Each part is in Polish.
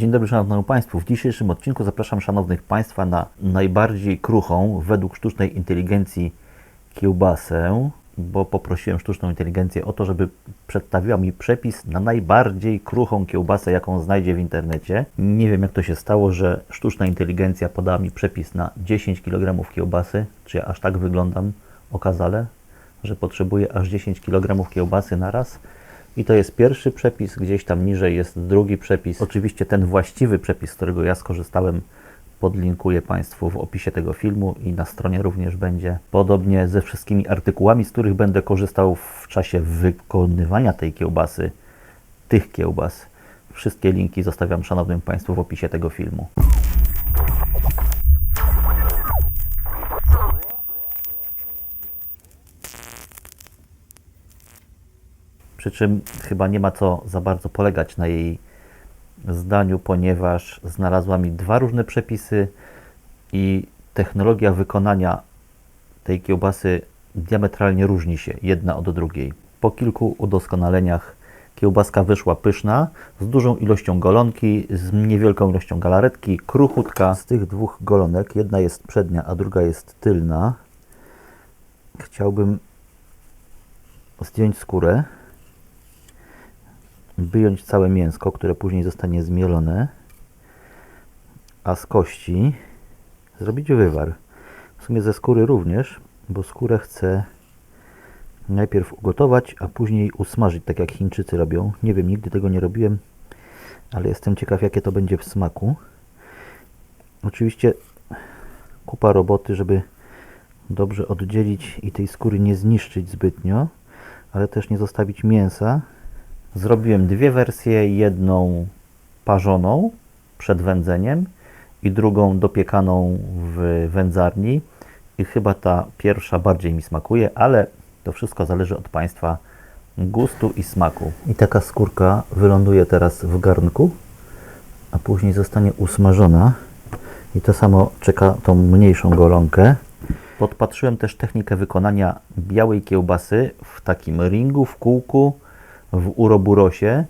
Dzień dobry Szanownym Państwu. W dzisiejszym odcinku zapraszam Szanownych Państwa na najbardziej kruchą według sztucznej inteligencji kiełbasę, bo poprosiłem sztuczną inteligencję o to, żeby przedstawiła mi przepis na najbardziej kruchą kiełbasę, jaką znajdzie w internecie. Nie wiem jak to się stało, że sztuczna inteligencja podała mi przepis na 10 kg kiełbasy. Czy ja aż tak wyglądam okazale, że potrzebuję aż 10 kg kiełbasy na raz? I to jest pierwszy przepis, gdzieś tam niżej jest drugi przepis. Oczywiście ten właściwy przepis, z którego ja skorzystałem, podlinkuję Państwu w opisie tego filmu i na stronie również będzie. Podobnie ze wszystkimi artykułami, z których będę korzystał w czasie wykonywania tej kiełbasy, tych kiełbas. Wszystkie linki zostawiam Szanownym Państwu w opisie tego filmu. Przy czym chyba nie ma co za bardzo polegać na jej zdaniu, ponieważ znalazła mi dwa różne przepisy i technologia wykonania tej kiełbasy diametralnie różni się jedna od drugiej. Po kilku udoskonaleniach kiełbaska wyszła pyszna, z dużą ilością golonki, z niewielką ilością galaretki, kruchutka. Z tych dwóch golonek, jedna jest przednia, a druga jest tylna. Chciałbym zdjąć skórę wyjąć całe mięsko, które później zostanie zmielone, a z kości zrobić wywar. W sumie ze skóry również, bo skórę chcę najpierw ugotować, a później usmażyć, tak jak Chińczycy robią. Nie wiem, nigdy tego nie robiłem, ale jestem ciekaw, jakie to będzie w smaku. Oczywiście kupa roboty, żeby dobrze oddzielić i tej skóry nie zniszczyć zbytnio, ale też nie zostawić mięsa, Zrobiłem dwie wersje, jedną parzoną przed wędzeniem i drugą dopiekaną w wędzarni. I chyba ta pierwsza bardziej mi smakuje, ale to wszystko zależy od Państwa gustu i smaku. I taka skórka wyląduje teraz w garnku, a później zostanie usmażona. I to samo czeka tą mniejszą golonkę. Podpatrzyłem też technikę wykonania białej kiełbasy w takim ringu, w kółku w Uroburosie.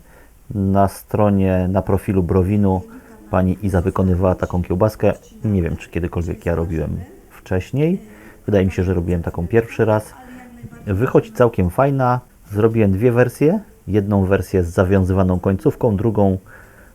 Na stronie, na profilu Browinu pani Iza wykonywała taką kiełbaskę. Nie wiem, czy kiedykolwiek ja robiłem wcześniej. Wydaje mi się, że robiłem taką pierwszy raz. Wychodzi całkiem fajna. Zrobiłem dwie wersje. Jedną wersję z zawiązywaną końcówką, drugą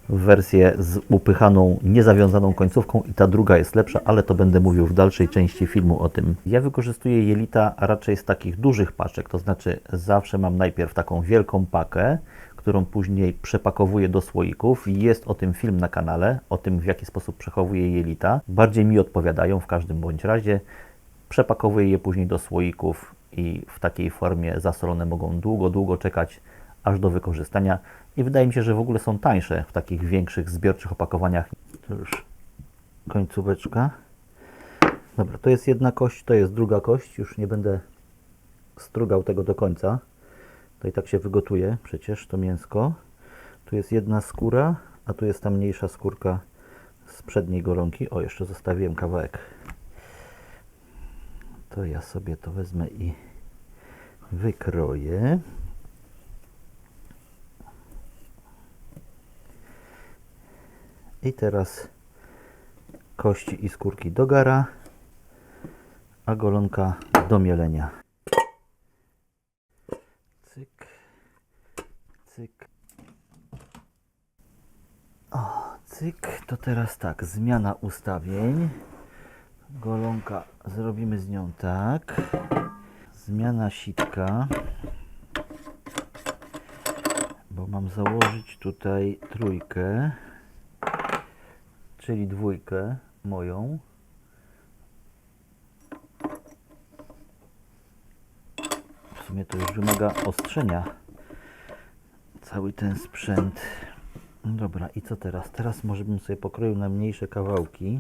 wersję z upychaną, niezawiązaną końcówką i ta druga jest lepsza, ale to będę mówił w dalszej części filmu o tym. Ja wykorzystuję jelita raczej z takich dużych paczek, to znaczy zawsze mam najpierw taką wielką pakę, którą później przepakowuję do słoików. Jest o tym film na kanale, o tym w jaki sposób przechowuję jelita. Bardziej mi odpowiadają w każdym bądź razie. Przepakowuję je później do słoików i w takiej formie zasolone mogą długo, długo czekać aż do wykorzystania i wydaje mi się, że w ogóle są tańsze w takich większych zbiorczych opakowaniach. To już końcóweczka. Dobra, to jest jedna kość, to jest druga kość. Już nie będę strugał tego do końca. To i tak się wygotuje przecież to mięsko. Tu jest jedna skóra, a tu jest ta mniejsza skórka z przedniej golonki. O, jeszcze zostawiłem kawałek. To ja sobie to wezmę i wykroję. I teraz kości i skórki do gara, a golonka do mielenia. Cyk, cyk. O, cyk. To teraz tak, zmiana ustawień. Golonka zrobimy z nią tak. Zmiana sitka. Bo mam założyć tutaj trójkę czyli dwójkę moją. W sumie to już wymaga ostrzenia cały ten sprzęt. Dobra, i co teraz? Teraz może bym sobie pokroił na mniejsze kawałki,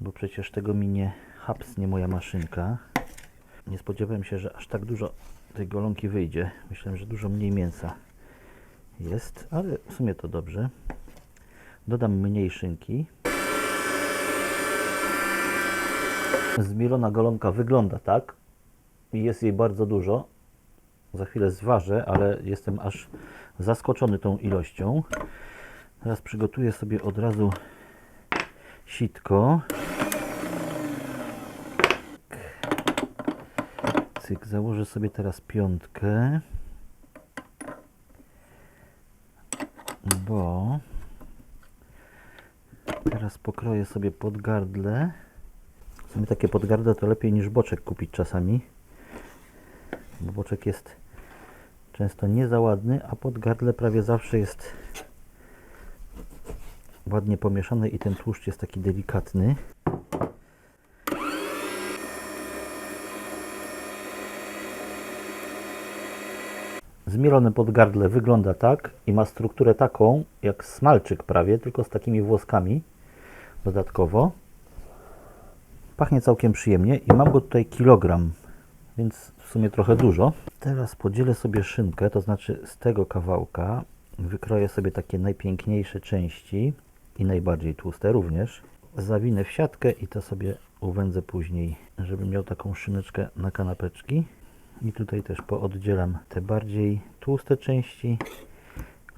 bo przecież tego mi nie hapsnie moja maszynka. Nie spodziewałem się, że aż tak dużo tej golonki wyjdzie. Myślałem, że dużo mniej mięsa jest, ale w sumie to dobrze. Dodam mniej szynki. Zmielona golonka wygląda tak. Jest jej bardzo dużo. Za chwilę zważę, ale jestem aż zaskoczony tą ilością. Teraz przygotuję sobie od razu sitko. Cyk, założę sobie teraz piątkę. Bo teraz pokroję sobie podgardle. W sumie takie podgardle to lepiej niż boczek kupić czasami. Bo boczek jest często nie za ładny, a podgardle prawie zawsze jest ładnie pomieszane i ten tłuszcz jest taki delikatny. Zmielone podgardle wygląda tak i ma strukturę taką jak smalczyk prawie, tylko z takimi włoskami dodatkowo. Pachnie całkiem przyjemnie i mam go tutaj kilogram, więc w sumie trochę dużo. Teraz podzielę sobie szynkę, to znaczy z tego kawałka wykroję sobie takie najpiękniejsze części i najbardziej tłuste również. Zawinę w siatkę i to sobie uwędzę później, żeby miał taką szyneczkę na kanapeczki. I tutaj też pooddzielam te bardziej tłuste części,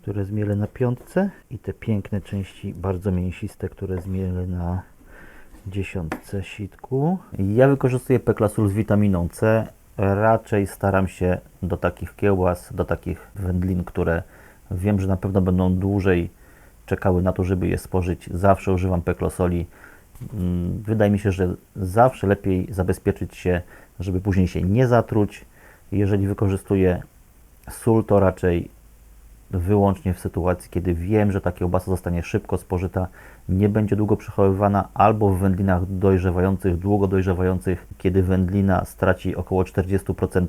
które zmielę na piątce i te piękne części bardzo mięsiste, które zmielę na dziesiątce sitku. Ja wykorzystuję Peklasul z witaminą C. Raczej staram się do takich kiełbas, do takich wędlin, które wiem, że na pewno będą dłużej czekały na to, żeby je spożyć. Zawsze używam peklosoli. Mm, Wydaje mi się, że zawsze lepiej zabezpieczyć się, żeby później się nie zatruć. Jeżeli wykorzystuję sól, to raczej wyłącznie w sytuacji, kiedy wiem, że ta kiełbasa zostanie szybko spożyta, nie będzie długo przechowywana, albo w wędlinach dojrzewających, długo dojrzewających, kiedy wędlina straci około 40%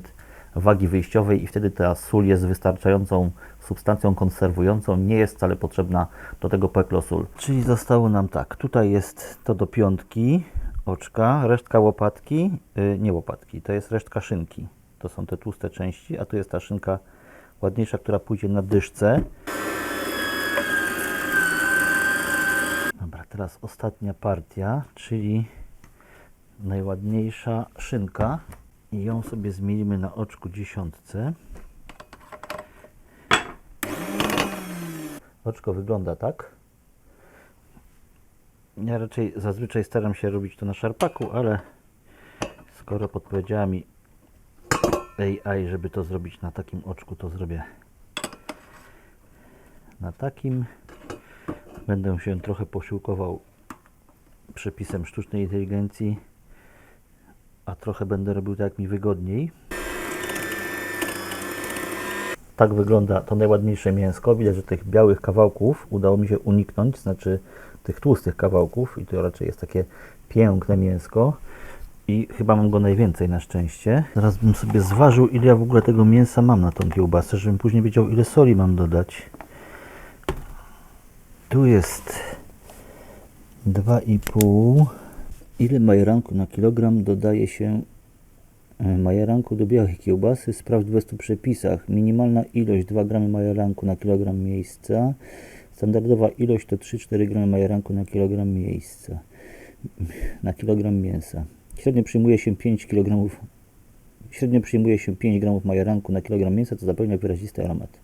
wagi wyjściowej i wtedy ta sól jest wystarczającą substancją konserwującą, nie jest wcale potrzebna do tego peklosul. Czyli zostało nam tak, tutaj jest to do piątki, oczka, resztka łopatki, yy, nie łopatki, to jest resztka szynki. To są te tłuste części, a tu jest ta szynka ładniejsza, która pójdzie na dyszce. Dobra, teraz ostatnia partia, czyli najładniejsza szynka i ją sobie zmienimy na oczku dziesiątce. Oczko wygląda tak. Ja raczej zazwyczaj staram się robić to na szarpaku, ale skoro podpowiedziała mi AI, żeby to zrobić na takim oczku, to zrobię na takim. Będę się trochę posiłkował przepisem sztucznej inteligencji, a trochę będę robił tak, mi wygodniej. Tak wygląda to najładniejsze mięsko. Widać, że tych białych kawałków udało mi się uniknąć, znaczy tych tłustych kawałków i to raczej jest takie piękne mięsko i chyba mam go najwięcej na szczęście. Teraz bym sobie zważył, ile ja w ogóle tego mięsa mam na tą kiełbasę, żebym później wiedział, ile soli mam dodać. Tu jest 2,5. Ile majeranku na kilogram dodaje się e, majeranku do białej kiełbasy? Sprawdź w 20 przepisach. Minimalna ilość 2 g majeranku na kilogram miejsca. Standardowa ilość to 3-4 g majeranku na kilogram miejsca. Na kilogram mięsa. Średnio przyjmuje się 5 kg Średnio przyjmuje się 5 g majeranku na kilogram mięsa, co zapewnia wyrazisty aromat.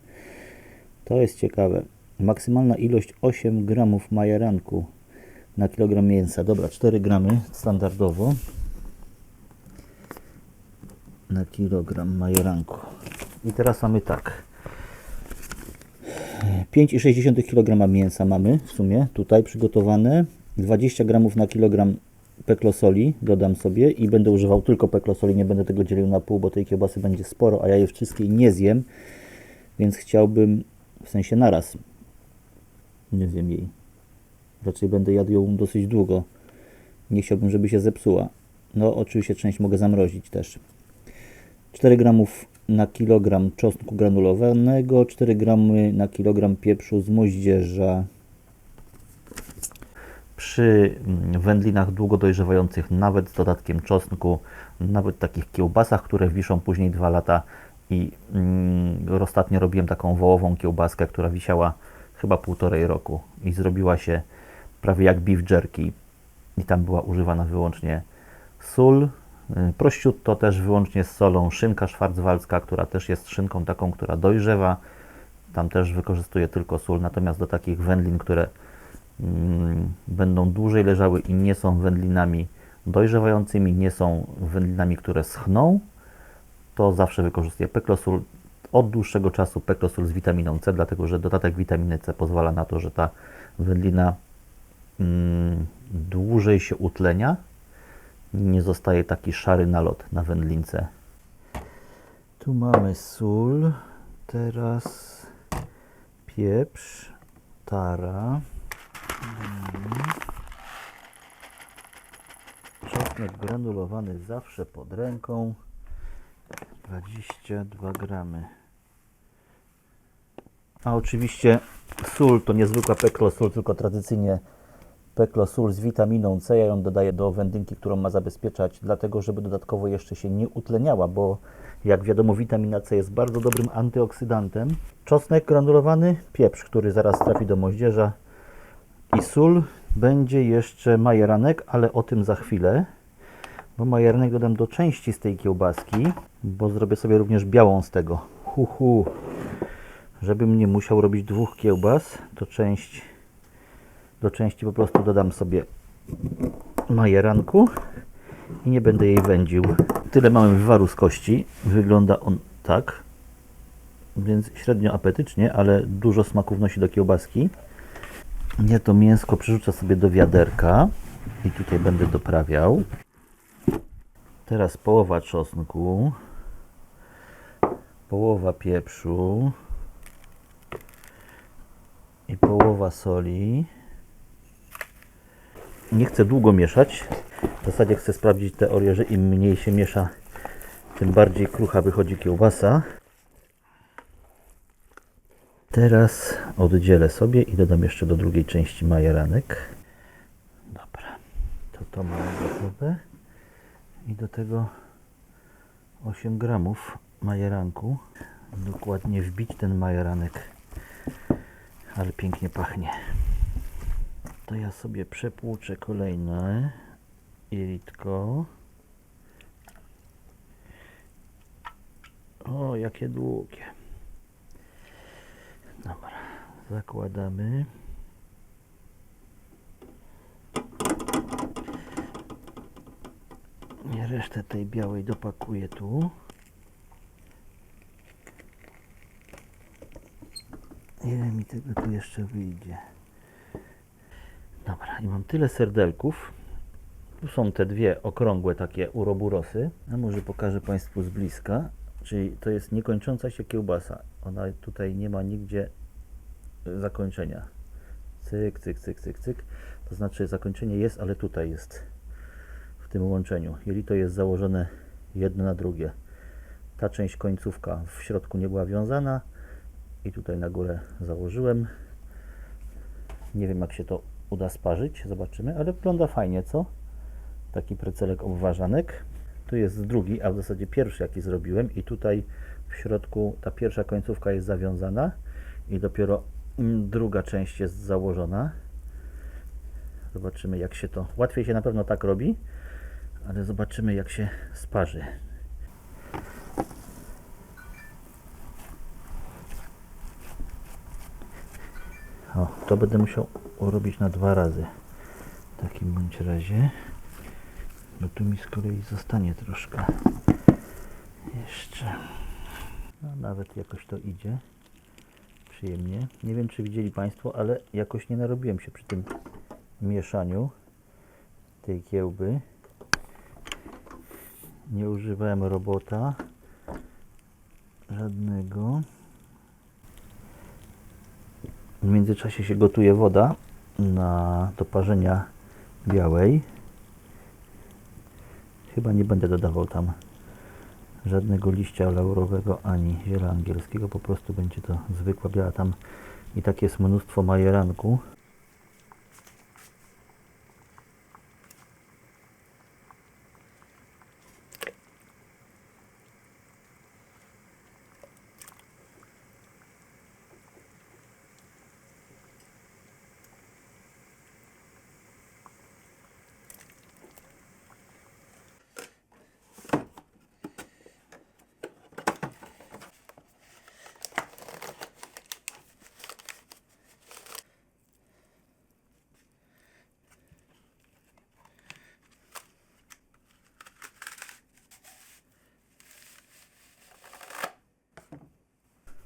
To jest ciekawe. Maksymalna ilość 8 g majeranku na kilogram mięsa. Dobra, 4 gramy standardowo na kilogram majeranku. I teraz mamy tak. 5,6 kg mięsa mamy w sumie tutaj przygotowane. 20 g na kilogram peklosoli dodam sobie i będę używał tylko peklosoli, nie będę tego dzielił na pół, bo tej kiełbasy będzie sporo, a ja je wszystkie nie zjem, więc chciałbym, w sensie naraz, nie zjem jej. Raczej będę jadł ją dosyć długo. Nie chciałbym, żeby się zepsuła. No, oczywiście część mogę zamrozić też. 4 gramów na kilogram czosnku granulowanego, 4 gramy na kilogram pieprzu z moździerza. Przy mm, wędlinach długo dojrzewających, nawet z dodatkiem czosnku, nawet takich kiełbasach, które wiszą później 2 lata i mm, ostatnio robiłem taką wołową kiełbaskę, która wisiała chyba półtorej roku i zrobiła się prawie jak beef jerky. I tam była używana wyłącznie sól, y, prosciutto też wyłącznie z solą, szynka szwarcwalska, która też jest szynką taką, która dojrzewa. Tam też wykorzystuję tylko sól, natomiast do takich wędlin, które będą dłużej leżały i nie są wędlinami dojrzewającymi, nie są wędlinami, które schną, to zawsze wykorzystuję peklosul. Od dłuższego czasu peklosul z witaminą C, dlatego że dodatek witaminy C pozwala na to, że ta wędlina mm, dłużej się utlenia, nie zostaje taki szary nalot na wędlince. Tu mamy sól, teraz pieprz, tara, mm. Czosnek granulowany zawsze pod ręką, 22 gramy. A oczywiście sól to niezwykła peklosól, tylko tradycyjnie peklosól z witaminą C. Ja ją dodaję do wędlinki, którą ma zabezpieczać, dlatego żeby dodatkowo jeszcze się nie utleniała, bo jak wiadomo witamina C jest bardzo dobrym antyoksydantem. Czosnek granulowany, pieprz, który zaraz trafi do moździerza i sól. Będzie jeszcze majeranek, ale o tym za chwilę, bo majeranek dodam do części z tej kiełbaski, bo zrobię sobie również białą z tego. Hu, hu. Żebym nie musiał robić dwóch kiełbas, to część do części po prostu dodam sobie majeranku i nie będę jej wędził. Tyle mamy wywaru z kości. Wygląda on tak, więc średnio apetycznie, ale dużo smaku wnosi do kiełbaski. Ja to mięsko przerzucę sobie do wiaderka i tutaj będę doprawiał. Teraz połowa czosnku, połowa pieprzu i połowa soli. Nie chcę długo mieszać. W zasadzie chcę sprawdzić teorię, że im mniej się miesza, tym bardziej krucha wychodzi kiełbasa. Teraz oddzielę sobie i dodam jeszcze do drugiej części majeranek. Dobra, to to mamy gotowe. I do tego 8 gramów majeranku. Dokładnie wbić ten majeranek, ale pięknie pachnie. To ja sobie przepłuczę kolejne jelitko. O, jakie długie. Dobra, zakładamy. I resztę tej białej dopakuję tu. Ile mi tego tu jeszcze wyjdzie? Dobra, i mam tyle serdelków. Tu są te dwie okrągłe takie uroburosy. A może pokażę Państwu z bliska. Czyli to jest niekończąca się kiełbasa. Ona tutaj nie ma nigdzie zakończenia. Cyk, cyk, cyk, cyk, cyk. To znaczy zakończenie jest, ale tutaj jest w tym łączeniu. Jelito jest założone jedno na drugie. Ta część końcówka w środku nie była wiązana i tutaj na górę założyłem. Nie wiem jak się to uda sparzyć, zobaczymy, ale wygląda fajnie, co? Taki precelek obważanek. Tu jest drugi, a w zasadzie pierwszy jaki zrobiłem i tutaj w środku ta pierwsza końcówka jest zawiązana i dopiero druga część jest założona. Zobaczymy jak się to... Łatwiej się na pewno tak robi, ale zobaczymy jak się sparzy. O, to będę musiał robić na dwa razy. W takim bądź razie. Bo tu mi z kolei zostanie troszkę jeszcze. No, nawet jakoś to idzie. Przyjemnie. Nie wiem, czy widzieli Państwo, ale jakoś nie narobiłem się przy tym mieszaniu tej kiełby. Nie używałem robota żadnego. W międzyczasie się gotuje woda na do parzenia białej. Chyba nie będę dodawał tam żadnego liścia laurowego ani ziela angielskiego, po prostu będzie to zwykła biała tam i tak jest mnóstwo majeranku.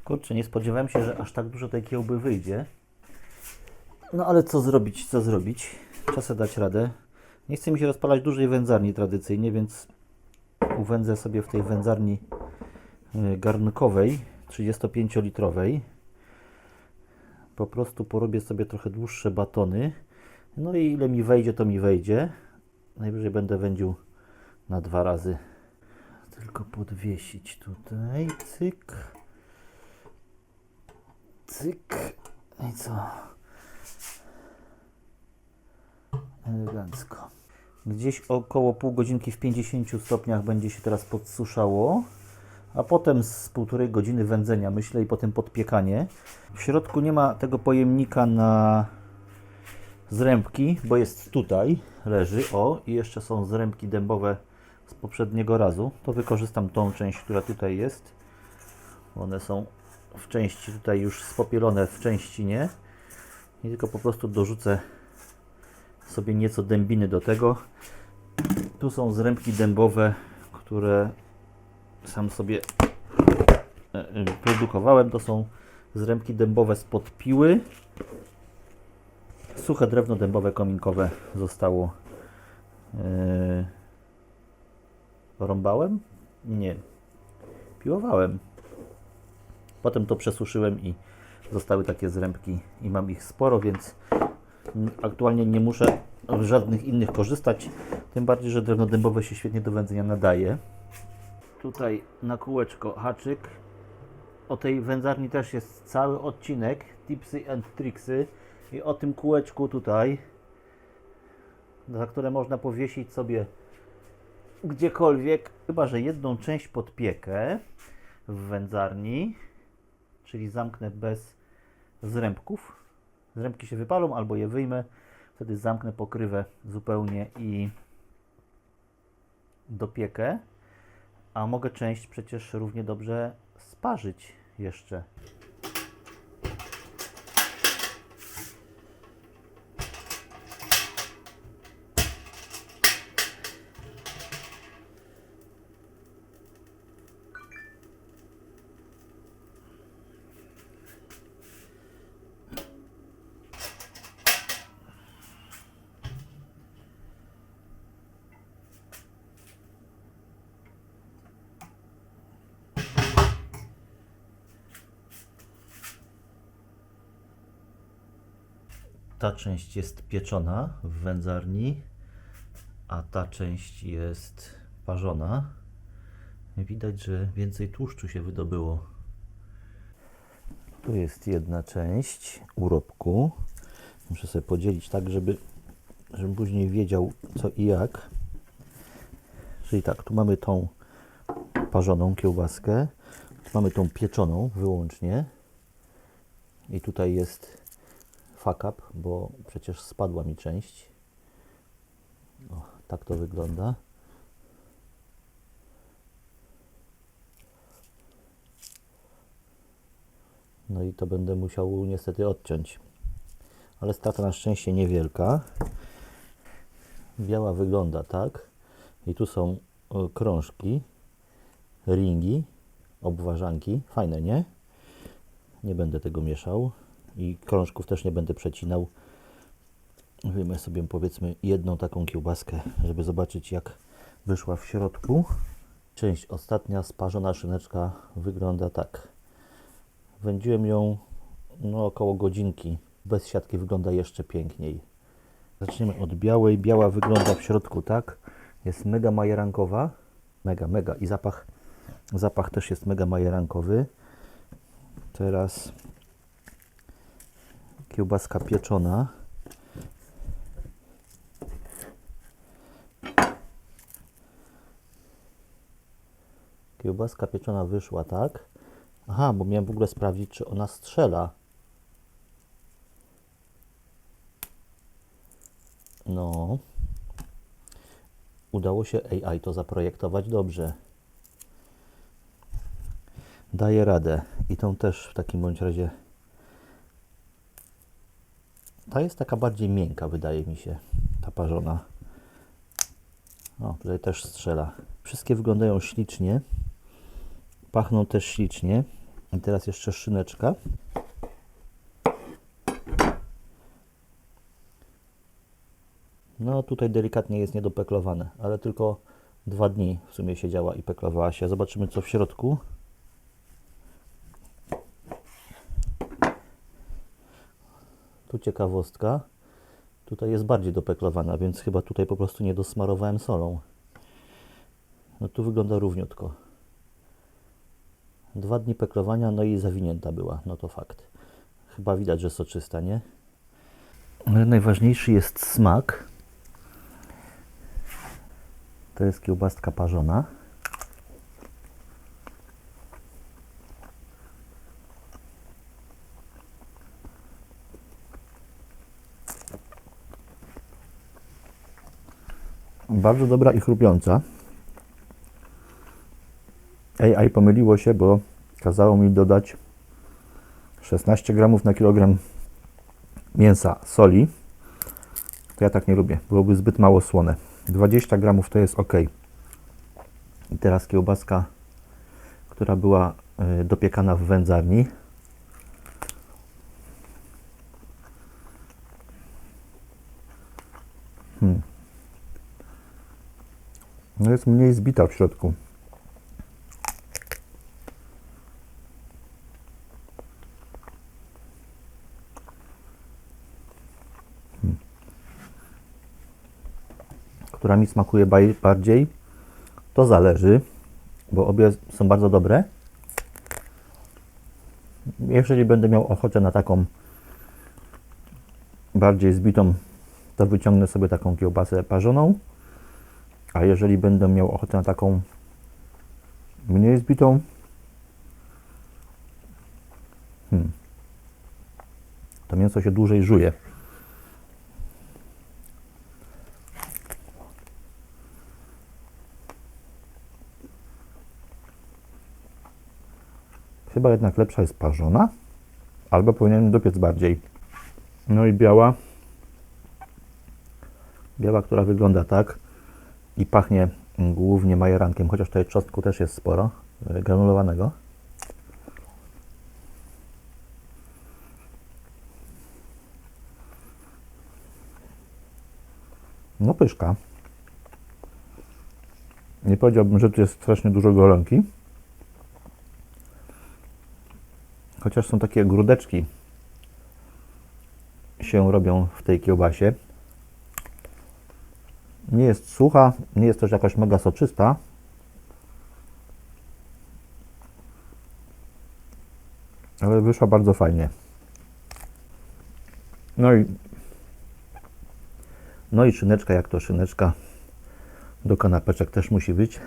Kurczę, nie spodziewałem się, że aż tak dużo tej kiełby wyjdzie. No ale co zrobić, co zrobić? Sobie dać radę. Nie chce mi się rozpalać dużej wędzarni tradycyjnie, więc uwędzę sobie w tej wędzarni y, garnkowej, 35-litrowej. Po prostu porobię sobie trochę dłuższe batony. No i ile mi wejdzie, to mi wejdzie. Najwyżej będę wędził na dwa razy. Tylko podwiesić tutaj. Cyk. Cyk. I co? Elegancko. Gdzieś około pół godzinki w 50 stopniach będzie się teraz podsuszało, a potem z półtorej godziny wędzenia, myślę, i potem podpiekanie. W środku nie ma tego pojemnika na zrębki, bo jest tutaj, leży, o, i jeszcze są zrębki dębowe z poprzedniego razu. To wykorzystam tą część, która tutaj jest. One są w części tutaj już spopielone, w części nie. I tylko po prostu dorzucę sobie nieco dębiny do tego. Tu są zrębki dębowe, które sam sobie e, e, produkowałem. To są zrębki dębowe spod piły. Suche drewno dębowe kominkowe zostało. Yy, rąbałem? Nie. Piłowałem. Potem to przesuszyłem i zostały takie zrębki i mam ich sporo, więc aktualnie nie muszę z żadnych innych korzystać. Tym bardziej, że drewno dębowe się świetnie do wędzenia nadaje. Tutaj na kółeczko haczyk. O tej wędzarni też jest cały odcinek Tipsy and Tricksy i o tym kółeczku tutaj, za które można powiesić sobie gdziekolwiek, chyba że jedną część podpiekę w wędzarni, czyli zamknę bez zrębków. Zrębki się wypalą albo je wyjmę, wtedy zamknę pokrywę zupełnie i dopiekę, a mogę część przecież równie dobrze sparzyć jeszcze. Ta część jest pieczona w wędzarni, a ta część jest parzona. Widać, że więcej tłuszczu się wydobyło. Tu jest jedna część urobku. Muszę sobie podzielić tak, żeby, żebym później wiedział co i jak. Czyli tak, tu mamy tą parzoną kiełbaskę, tu mamy tą pieczoną wyłącznie. I tutaj jest fuck up, bo przecież spadła mi część. O, tak to wygląda. No i to będę musiał niestety odciąć. Ale strata na szczęście niewielka. Biała wygląda tak. I tu są e, krążki, ringi, obwarzanki. Fajne, nie? Nie będę tego mieszał i krążków też nie będę przecinał. Wyjmę sobie powiedzmy jedną taką kiełbaskę, żeby zobaczyć jak wyszła w środku. Część ostatnia, sparzona szyneczka wygląda tak. Wędziłem ją no, około godzinki. Bez siatki wygląda jeszcze piękniej. Zaczniemy od białej. Biała wygląda w środku tak. Jest mega majerankowa. Mega, mega. I zapach, zapach też jest mega majerankowy. Teraz kiełbaska pieczona. Kiełbaska pieczona wyszła tak. Aha, bo miałem w ogóle sprawdzić, czy ona strzela. No. Udało się AI to zaprojektować dobrze. Daje radę. I tą też w takim bądź razie ta jest taka bardziej miękka, wydaje mi się, ta parzona. O, tutaj też strzela. Wszystkie wyglądają ślicznie. Pachną też ślicznie. I teraz jeszcze szyneczka. No tutaj delikatnie jest niedopeklowane, ale tylko dwa dni w sumie siedziała i peklowała się. Zobaczymy co w środku. Tu ciekawostka. Tutaj jest bardziej dopeklowana, więc chyba tutaj po prostu nie dosmarowałem solą. No tu wygląda równiutko. Dwa dni peklowania, no i zawinięta była, no to fakt. Chyba widać, że soczysta, nie? Ale najważniejszy jest smak. To jest kiełbaska parzona. Bardzo dobra i chrupiąca. AI pomyliło się, bo kazało mi dodać 16 gramów na kilogram mięsa soli. To ja tak nie lubię, byłoby zbyt mało słone. 20 gramów to jest ok. I teraz kiełbaska, która była y, dopiekana w wędzarni. No jest mniej zbita w środku. która mi smakuje bardziej, to zależy, bo obie są bardzo dobre. Jeżeli będę miał ochotę na taką bardziej zbitą, to wyciągnę sobie taką kiełbasę parzoną, a jeżeli będę miał ochotę na taką mniej zbitą, hmm, to mięso się dłużej żuje. Chyba jednak lepsza jest parzona, albo powinienem dopiec bardziej. No i biała. Biała, która wygląda tak i pachnie głównie majerankiem, chociaż tutaj czosnku też jest sporo, y, granulowanego. No pyszka. Nie powiedziałbym, że tu jest strasznie dużo golonki. chociaż są takie grudeczki się robią w tej kiełbasie. Nie jest sucha, nie jest też jakaś mega soczysta. Ale wyszła bardzo fajnie. No i no i szyneczka, jak to szyneczka do kanapeczek też musi być.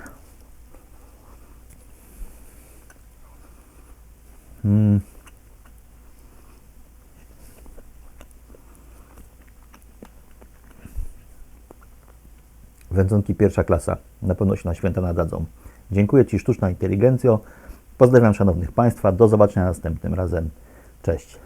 Mm. Wędzonki pierwsza klasa. Na pewno się na święta nadadzą. Dziękuję Ci, sztuczna inteligencjo. Pozdrawiam szanownych Państwa. Do zobaczenia następnym razem. Cześć.